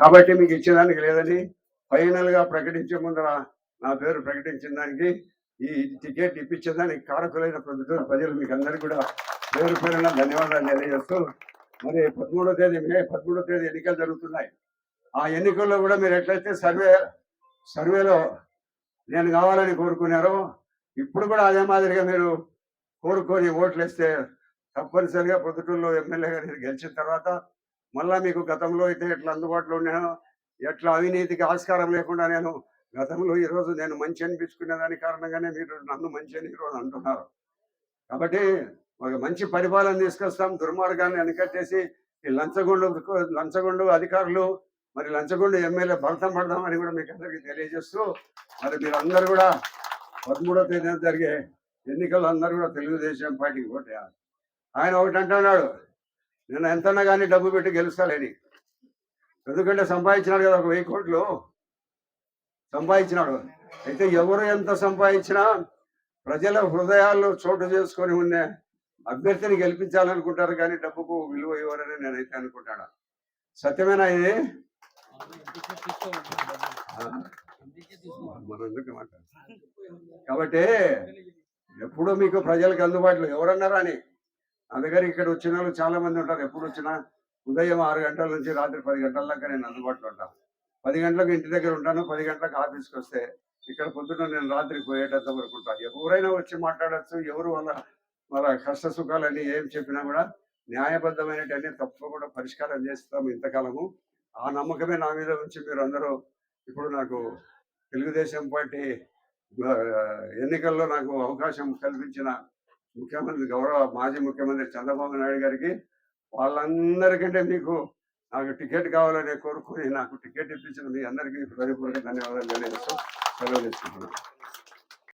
కాబట్టి మీకు ఇచ్చేదానికి లేదని ఫైనల్గా ప్రకటించే ముందర నా పేరు ప్రకటించిన దానికి ఈ టికెట్ ఇప్పించేదానికి కారకులైన ప్రభుత్వం ప్రజలు మీకు అందరికీ కూడా పేరు పేరున ధన్యవాదాలు తెలియజేస్తూ మరి పదమూడో తేదీ మే పదమూడో తేదీ ఎన్నికలు జరుగుతున్నాయి. ఆ ఎన్నికల్లో కూడా మీరు ఎట్లయితే సర్వే సర్వేలో నేను కావాలని కోరుకున్నారో ఇప్పుడు కూడా అదే మాదిరిగా మీరు కోరుకొని ఓట్లు వేస్తే తప్పనిసరిగా పొద్దుటూరులో ఎమ్మెల్యేగా నేను గెలిచిన తర్వాత మళ్ళా మీకు గతంలో అయితే ఎట్లా అందుబాటులో ఉన్నానో ఎట్లా అవినీతికి ఆస్కారం లేకుండా నేను గతంలో ఈరోజు నేను మంచి అనిపించుకునే దాని కారణంగానే మీరు నన్ను మంచి అని ఈరోజు అంటున్నారు. కాబట్టి ఒక మంచి పరిపాలన తీసుకొస్తాం దుర్మార్గాన్ని అనికట్టేసి ఈ లంచగొండు లంచగొండు అధికారులు మరి లంచగొండు ఎమ్మెల్యే భరతం పడదాం అని కూడా మీకు అందరికీ తెలియజేస్తూ మరి మీరు అందరు కూడా పదమూడో తేదీన జరిగే ఎన్నికల్లో అందరూ కూడా తెలుగుదేశం పార్టీకి ఓటేయాలి ఆయన ఒకటి అంటున్నాడు నేను ఎంతన్నా కానీ డబ్బు పెట్టి గెలుస్తాడని ఎందుకంటే సంపాదించినాడు కదా ఒక వెయ్యి కోట్లు. సంపాదించినాడు. అయితే ఎవరు ఎంత సంపాదించినా ప్రజల హృదయాల్లో చోటు చేసుకొని ఉన్న అభ్యర్థిని గెలిపించాలనుకుంటారు కానీ డబ్బుకు విలువ ఇవ్వరని నేనైతే అనుకుంటాను. సత్యమేనా ఇది? కాబట్టి ఎప్పుడు మీకు ప్రజలకు అందుబాటులో ఎవరన్నారా అని? అందుకని ఇక్కడ వచ్చిన వాళ్ళు చాలా మంది ఉంటారు. ఎప్పుడు వచ్చినా ఉదయం ఆరు గంటల నుంచి రాత్రి పది గంటల దాకా నేను అందుబాటులో ఉంటాను. పది గంటలకు ఇంటి దగ్గర ఉంటాను. పది గంటలకు ఆఫీస్కి వస్తే ఇక్కడ పొద్దున్న నేను రాత్రి పోయేటంత వరకు ఉంటాను. ఎవరైనా వచ్చి మాట్లాడచ్చు. ఎవరు వాళ్ళ వాళ్ళ కష్ట సుఖాలని ఏం చెప్పినా కూడా న్యాయబద్ధమైనటన్నీ తప్పకుండా పరిష్కారం చేస్తాము ఇంతకాలము. ఆ నమ్మకమే నా మీద ఉంచి మీరు అందరూ ఇప్పుడు నాకు తెలుగుదేశం పార్టీ ఎన్నికల్లో నాకు అవకాశం కల్పించిన ముఖ్యమంత్రి గౌరవ మాజీ ముఖ్యమంత్రి చంద్రబాబు నాయుడు గారికి వాళ్ళందరికంటే మీకు నాకు టికెట్ కావాలని కోరుకుని నాకు టికెట్ ఇప్పించిన మీ అందరికీ హృదయపూర్వక ధన్యవాదాలు తెలియజేస్తూ సెలవు తీసుకుంటున్నాను.